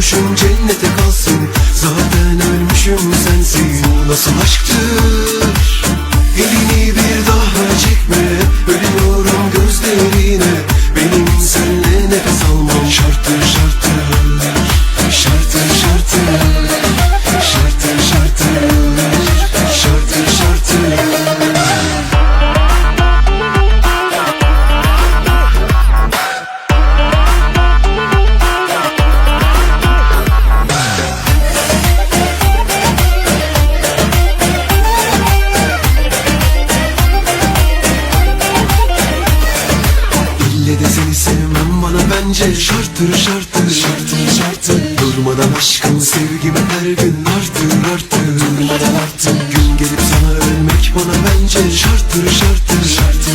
kavuşmuşum cennete kalsın. Zaten ölmüşüm sensin. Nasıl aşktır sevmem bana bence şarttır şarttır Şarttır şarttır. Durmadan aşkın sevgimi her gün artır artır Durmadan artır Gün gelip sana ölmek bana bence şarttır şarttır Şarttır